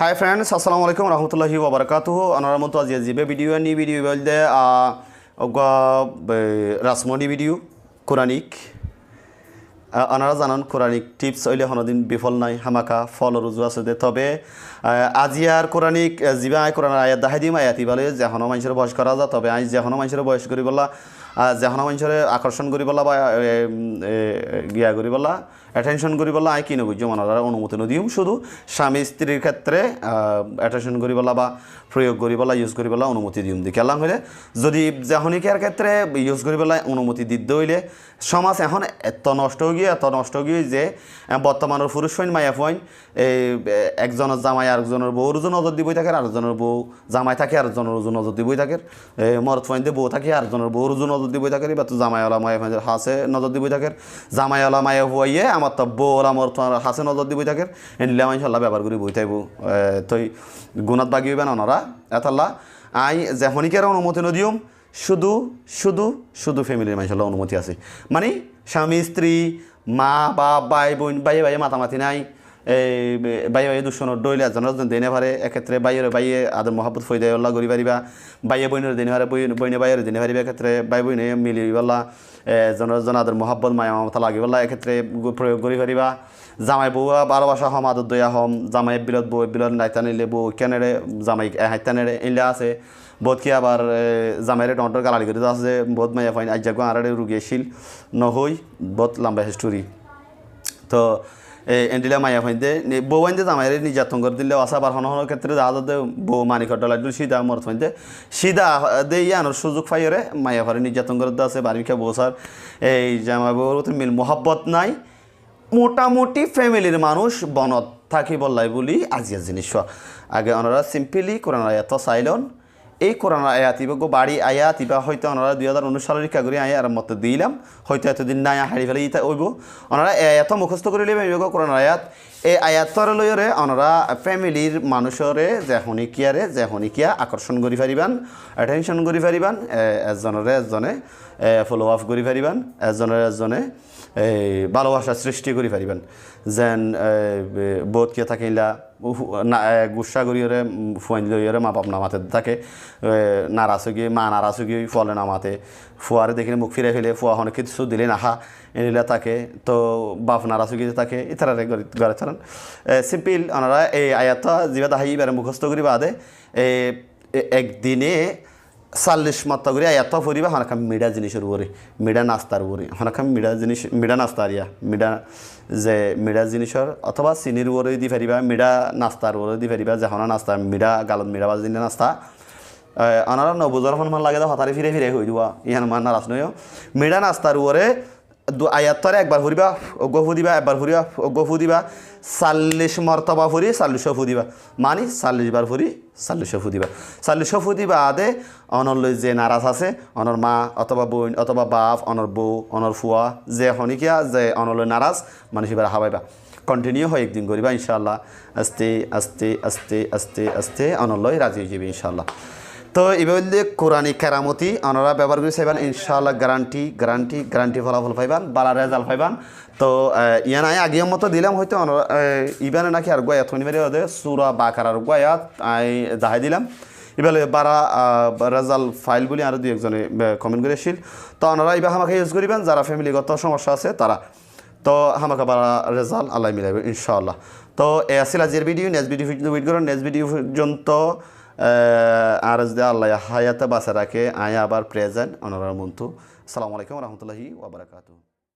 Hi friends আসসালামু আলাইকুম রহমতুল্লাহি ওবরাকাতুহ আনার মতো আজ জিবে ভিডিও নি ভিডিও বলতে রাসমনি ভিডিও কোরআনিক আনারা জানান কোরআনিক টিপস হইলে হনদিন বিফল নাই হামাকা ফল রুজু আছে দে তবে আজি আর কোরআনিক জিবা আই কোরআন আয়াত দাহাই দিম আয়াতি বলে যে হন মানুষের বয়স করা যা তবে আই যে হন মানুষের বয়স করি বলা যে হন মানুষের আকর্ষণ করি বলা বা গিয়া করি বলা অ্যাটেনশন করি বলা, আই কি নবুঝো মনারা অনুমতি নদিম শুধু স্বামী স্ত্রীর ক্ষেত্রে অ্যাটেনশন করি বলা বা প্রয়োগ করি বলা ইউজ করি বলা অনুমতি দিম দি কেলাম হইলে, যদি জাহনিকার ক্ষেত্রে ইউজ করি বলা, অনুমতি দিতে হইলে, সমাজ এখন এত নষ্ট হয়ে গিয়ে, এত নষ্ট হয়ে গিয়ে যে বর্তমানের পুরুষ হইন, মায়া হইন এই একজনের জামাই আরেকজনের বউর ওজন নজর দিবই থাকে, আরেকজনের বউ জামাই থাকে, আরেকজনের ওজন নজর দিবই থাকে মরদ ফাইন দিয়ে বউ থাকে, আরেকজনের বউর ওজন নজর দিবই থাকে বা তো জামাইওয়ালা মায়া ফাইন হাসে নজর দিবই থাকে জামাইওয়ালা মায়া হইয়ে আমার তো বউরা মর তোমার হাসে নজর দিবই থাকে এনিলে আমি ইনশাল্লাহ ব্যবহার করি বই থাকব তই গুণাত বাগি হইবেন ওনারা এতাল্লা আই যে হনিকের অনুমতি নদিয়ম শুধু শুধু শুধু ফ্যামিলির মানুষের অনুমতি আছে। মানে স্বামী, স্ত্রী, মা বা ভাই, বোন ভাই ভাই মাতামাতি নাই। এই বাই বাই দুশনের ডইলে এজনের একজন দেনে পারে এক্ষেত্রে বাইয়ের বাইয়ে আদর মহাব্বত ফৈ দেয় আল্লাহ করি পারিবা বাইয়ে বইনের দেনে পারে বই বইনে বাইয়ের দেনে পারিবা এক্ষেত্রে বাই বইনে মিলি বল্লা এজনের একজন আদর মহাব্বত, মায়া লাগি বল্লা এক্ষেত্রে প্রয়োগ করি পারিবা জামাই বউ ভালোবাসা হম আদর দয়া হম, জামাই বিলত বউ বিলত নাইতা নিলে বউ কেনেরে জামাই হাইতা নেড়ে এলে আছে। বহুত কি আবার জামাইরে টমাটোর গালালি করে আছে, বহুত মাইয়া ফাইন আজ জাগো আরে রুগী আছিল নহই বহুত লম্বা হিস্টোরি তো এন্ডিলা মায়া ফাইন্দে বউ আইন্দে জামাইরে নির্যাতন করে দিলে আসা বার হন হন ক্ষেত্রে যা যাতে বউ মানি খট্টা লাগল সিধা মর ফাইন্দে সিধা, দে ইয়ানোর সুযোগ ফাইরে মায়া ফারে নির্যাতন করে দেওয়া আছে, বাড়ি খেয়ে বসার এই জামাই বউর মিল মোহাব্বত নাই। মোটামুটি ফ্যামিলির মানুষ বনত থাকি বললাই বলি আজিয়া জিনিস আগে ওনারা সিম্পলি কোরআন আয়াত চাইলন। এই কোরআন আয়াত গো বাড়ি আয়াত ইবা হয়তো ওনারা দুই হাজার উনিশ সালের শিক্ষা করে আয়া আর মতো দিলাম। হয়তো এতদিন নাই হারি ফেলে ইতা ওইব ওনারা এত মুখস্থ করে ইবা কোরআন আয়াত এই আয়াতর লয়রে ওনারা ফ্যামিলির মানুষরে যে হনিকিয়ারে যে হনিকিয়া আকর্ষণ করি পারিবান অ্যাটেনশন করি পারিবান এজনরে এজনে ফলো আপ করি পারিবান এজনের এজনে এই ভালোবাসা সৃষ্টি করি পারিবেন যেন বোধ কে থাকিলা গুসা করিয়রে, ফুয়াইন লইয়রে মা বাপ নামাতে থাকে নারাসুগি, মা নারাসুগি ফলে নামাতে, ফুয়ারে দেখিলে মুখ ফিরে ফেলে, ফুয়া হনে কিছু দিলে নাহা, এনিলে তাকে তো বাপ নারাসুগি থাকে ইতারে গড়ে চলেন সিম্পল ওনারা এই আয়াতটা যিবা দাহাই এবারে মুখস্থ করি বাদে একদিনে চাল্লিশ মাত্রা করে এত ফুরিবা হনাখাম মিডা জিনিসের উপরে মিডা নাস্তার উপরে হনাখাম মিডা জিনিস মিডা নাস্তা ইয়া মিডা যে মিডা জিনিসের অথবা চিনির উপরে দি পারিবা মিডা নাস্তার উপরে দি পারিবা যে হনা নাস্তা মিডা গালত মিডা বাজি নাস্তা আনারা নবুজর ফোন মান লাগে হতারি ফিরে ফিরে হয়ে দিবা ইহান মান নারাজ নয় মিডা নাস্তার উপরে দু আয়াত্তরে একবার ফুরিবা অজ্ঞ ফু দিবা, একবার ফুরিবা অজ্ঞ ফু দিবা চাল্লিশ মর্তবা ফুরি চাল্লিশও ফু দিবা। মানি চাল্লিশ বার ফুরি চাল্লিশও ফু দিবা। চাল্লিশও ফু দিবা আদে অনলৈ যে নারাজ আছে, অনর মা অথবা বোন অথবা বাপ, অনর বউ, অনর ফুয়া, যে শনিকিয়া যে অনলৈ নারাজ, মানুষ এবার হাবাইবা। কন্টিনিউ হয় একদিন করিবা ইনশাল্লাহ আস্তে আস্তে আস্তে আস্তে আস্তে অনলৈ রাজি হয়ে যাবে ইনশাল্লাহ তো এবার কোরআনিক কেরামতি ওনারা ব্যবহার করে চাইবেন, ইনশাআল্লাহ গ্যারান্টি গ্যারান্টি গ্যারান্টি ফলাফল পাইবান, বালা রেজাল্ট পাইবান। তো ইয়া নাই আগের মতো দিলাম, হয়তো ইবানে নাকি আর গোয়াত শনিবারে ওদের, সুরা বাকার আর গোয়াত আই দাহাই দিলাম। এবার বারা রেজাল্ট ফাইল বলি আর দুই একজনে কমেন্ট করে এসেছিল তো ওনারা এবার আমাকে ইউজ করিবেন, যারা ফ্যামিলিগত সমস্যা আছে, তারা। তো আমাকে বারা রেজাল্ট আল্লাহ মিলাইবে, ইনশাআল্লাহ। তো এ আসিল আজের ভিডিও নেক্সট ভিডিও ওয়েট করুন নেক্সট ভিডিও পর্যন্ত আর যদি আল্লাহ হায়াতে বাসা রাখে। আয়া আবার প্রেজেন্ট অনারার মন্তু আসসালামু আলাইকুম রহমতুল্লাহি ওবরাকাতু